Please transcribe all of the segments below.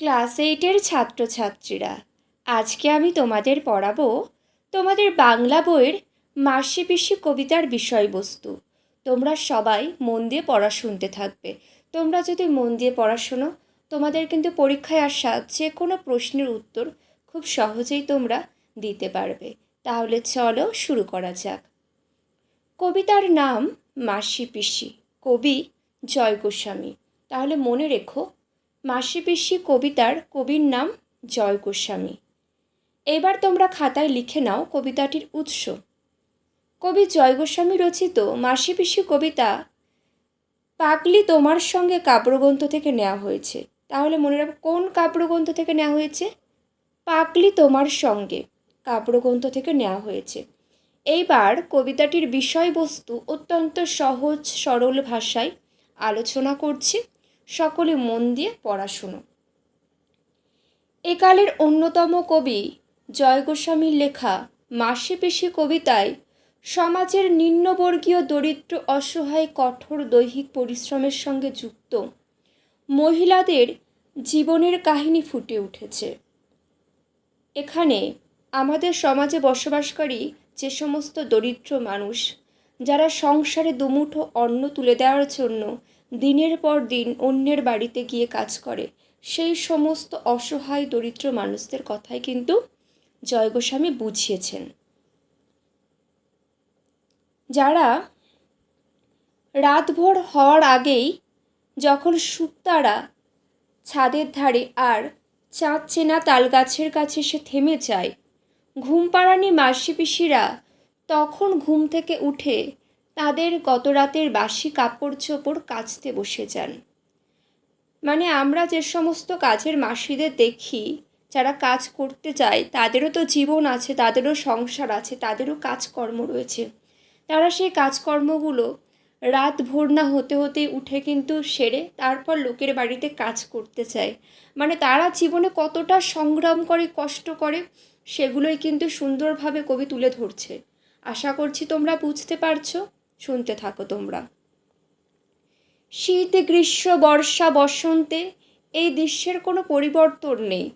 Class এইটের ছাত্রছাত্রীরা, আজকে আমি তোমাদের পড়াবো তোমাদের বাংলা বইয়ের মাসি পিসি কবিতার বিষয়বস্তু। তোমরা সবাই মন দিয়ে পড়া শুনতে থাকবে। তোমরা যদি মন দিয়ে পড়াশুনো তোমাদের কিন্তু পরীক্ষায় আসা যে কোনো প্রশ্নের উত্তর খুব সহজেই তোমরা দিতে পারবে। তাহলে চলো শুরু করা যাক। কবিতার নাম মাসি পিসি কবি জয় গোস্বামী। তাহলে মনে রেখো মাসি পিসি কবিতার কবির নাম জয় গোস্বামী। এবার তোমরা খাতায় লিখে নাও কবিতাটির উৎস। কবি জয় গোস্বামী রচিত মাসি পিসি কবিতা, পাগলি তোমার সঙ্গে কাব্যগ্রন্থ থেকে নেওয়া হয়েছে। তাহলে মনে রাখো কোন কাব্যগ্রন্থ থেকে নেওয়া হয়েছে? পাগলি তোমার সঙ্গে কাব্যগ্রন্থ থেকে নেওয়া হয়েছে। এইবার কবিতাটির বিষয়বস্তু অত্যন্ত সহজ, সরল ভাষায় আলোচনা করছি। সকলে মন দিয়ে পড়াশুনো একালের অন্যতম কবি জয় গোস্বামীর লেখা মাসি পেশি কবিতায় সমাজের নিম্নবর্গীয় দরিদ্র অসহায় কঠোর দৈহিক পরিশ্রমের সঙ্গে যুক্ত মহিলাদের জীবনের কাহিনী ফুটে উঠেছে। এখানে আমাদের সমাজে বসবাসকারী যে সমস্ত দরিদ্র মানুষ, যারা সংসারে দুমুঠো অন্ন তুলে দেওয়ার জন্য দিনের পর দিন অন্যের বাড়িতে গিয়ে কাজ করে। সেই সমস্ত অসহায় দরিদ্র মানুষদের কথাই কিন্তু জয় গোস্বামী বুঝিয়েছেন। যারা রাতভর হওয়ার আগেই যখন শুকতারা ছাদের ধারে আর চাঁদ চেনা তাল গাছের কাছে সে থেমে যায় ঘুম পাড়ানি মাসি পিসিরা তখন ঘুম থেকে উঠে তাদের গত রাতের বাসি কাপড় চোপড় কাচতে বসে যান। মানে আমরা যে সমস্ত কাজের মাসিদের দেখি, যারা কাজ করতে যায়, তাদেরও তো জীবন আছে, তাদেরও সংসার আছে, তাদেরও কাজকর্ম রয়েছে। তারা সেই কাজকর্মগুলো রাত ভোর না হতে হতে উঠে কিন্তু সেরে তারপর লোকের বাড়িতে কাজ করতে চায় মানে তারা জীবনে কতটা সংগ্রাম করে, কষ্ট করে, সেগুলোই কিন্তু সুন্দরভাবে কবি তুলে ধরছে। আশা করছি তোমরা বুঝতে পারছ। শুনতে থাকো তোমরা। শীত, গ্রীষ্ম, বর্ষা, বসন্তে এই দৃশ্যের কোনো পরিবর্তন নেই।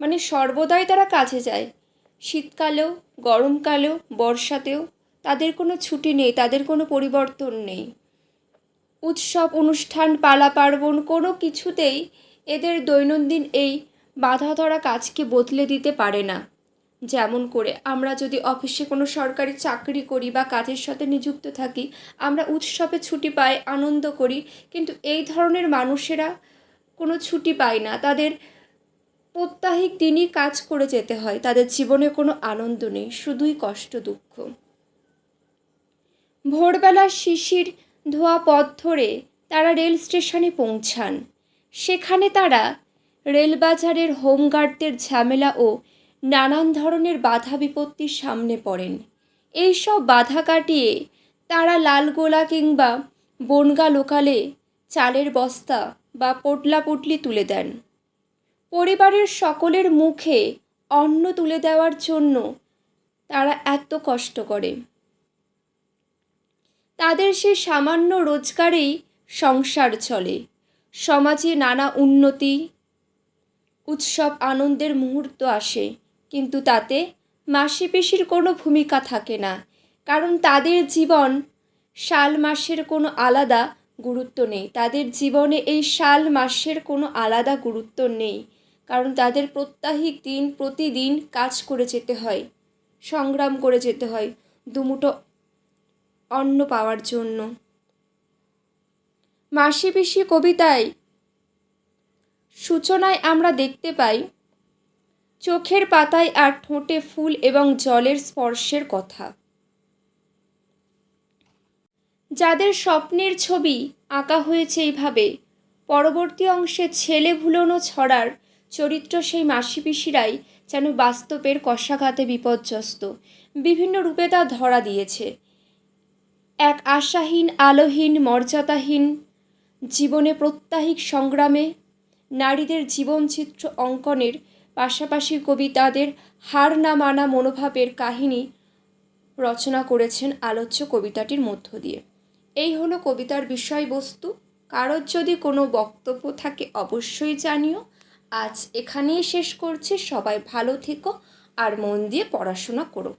মানে সর্বদাই তারা কাছে যায়। শীতকালেও, গরমকালেও, বর্ষাতেও তাদের কোনো ছুটি নেই, তাদের কোনো পরিবর্তন নেই। উৎসব, অনুষ্ঠান, পালা পার্বণ কোনো কিছুতেই এদের দৈনন্দিন এই বাধা ধরা কাজকে বদলে দিতে পারে না। যেমন করে আমরা যদি অফিসে কোনো সরকারি চাকরি করি বা কাজের সাথে নিযুক্ত থাকি, আমরা উৎসবে ছুটি পাই, আনন্দ করি, কিন্তু এই ধরনের মানুষেরা কোনো ছুটি পায় না। তাদের প্রত্যাহিক দিনই কাজ করে যেতে হয়, তাদের জীবনে কোনো আনন্দ নেই, শুধুই কষ্ট, দুঃখ। ভোরবেলা শিশির ধোয়া পথ ধরে তারা রেল স্টেশনে পৌঁছান। সেখানে তারা রেলবাজারের হোমগার্ডদের ঝামেলা ও নানান ধরনের বাধা বিপত্তির সামনে পড়েন। এইসব বাধা কাটিয়ে তারা লালগোলা কিংবা বনগা লোকালে চালের বস্তা বা পোটলা পুটলি তুলে দেন। পরিবারের সকলের মুখে অন্ন তুলে দেওয়ার জন্য তারা এত কষ্ট করে। তাদের সে সামান্য রোজগারেই সংসার চলে। সমাজে নানা উন্নতি, উৎসব আনন্দের মুহূর্ত আসে। কিন্তু তাতে মাসি পিসির কোনো ভূমিকা থাকে না, কারণ তাদের জীবন শাল মাসের কোনো আলাদা গুরুত্ব নেই। তাদের জীবনে এই শাল মাসের কোনো আলাদা গুরুত্ব নেই, কারণ তাদের প্রত্যাহিক দিন প্রতিদিন কাজ করে যেতে হয়, সংগ্রাম করে যেতে হয় দুমুটো অন্ন পাওয়ার জন্য। মাসি কবিতায় সূচনায় আমরা দেখতে পাই চোখের পাতায় আর ঠোঁটে ফুল এবং জলের স্পর্শের কথা। যাদের স্বপ্নের ছবি আঁকা হয়েছে এইভাবে, পরবর্তী অংশে ছেলে ভুলোনো ছড়ার চরিত্র সেই মাসি পিসিরাই যেন বাস্তবের কষাঘাতে বিপর্যস্ত। বিভিন্ন রূপে তা ধরা দিয়েছে। এক আশাহীন, আলোহীন, মর্যাদাহীন, জীবনে প্রত্যাহিক সংগ্রামে, নারীদের জীবনচিত্র অঙ্কনের পাশাপাশি কবি তাদের হার না মানা মনোভাবের কাহিনী রচনা করেছেন আলোচ্য কবিতাটির মধ্য দিয়ে। এই হলো কবিতার বিষয়বস্তু। কারোর যদি কোনো বক্তব্য থাকে অবশ্যই জানিও। আজ এখানেই শেষ করছি। সবাই ভালো থেকো আর মন দিয়ে পড়াশোনা করো।